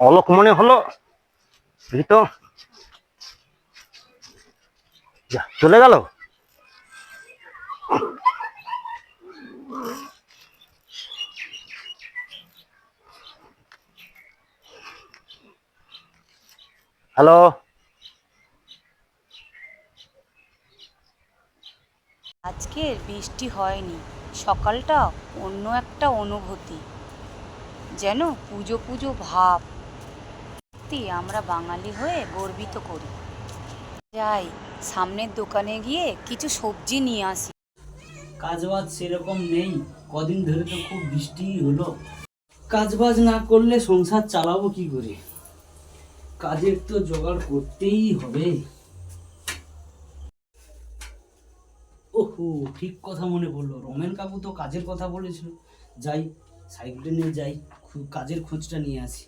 অলোক মনে হলো। দেখি তো। চলে গেল? হ্যালো? আজকের বৃষ্টি হয়নি, সকালটা অন্য একটা অনুভূতি। যেন পুজো পুজো ভাব। সত্যি আমরা বাঙালি হয়ে গর্বিত করি। যাই, সামনের দোকানে গিয়ে কিছু সবজি নিয়ে আসি। কাজবাজ সেরকম নেই, কদিন ধরে তো খুব বৃষ্টিই হলো। কাজবাজ না করলে সংসার চালাবো কি করে? কাজের তো জোগাড় করতেই হবে। ওহো, ঠিক কথা মনে পড়ল। রমেন কাকু তো কাজের কথা বলেছিল। যাই সাইকেলটা নিয়ে যাই কাজের খোঁজটা নিয়ে আসি।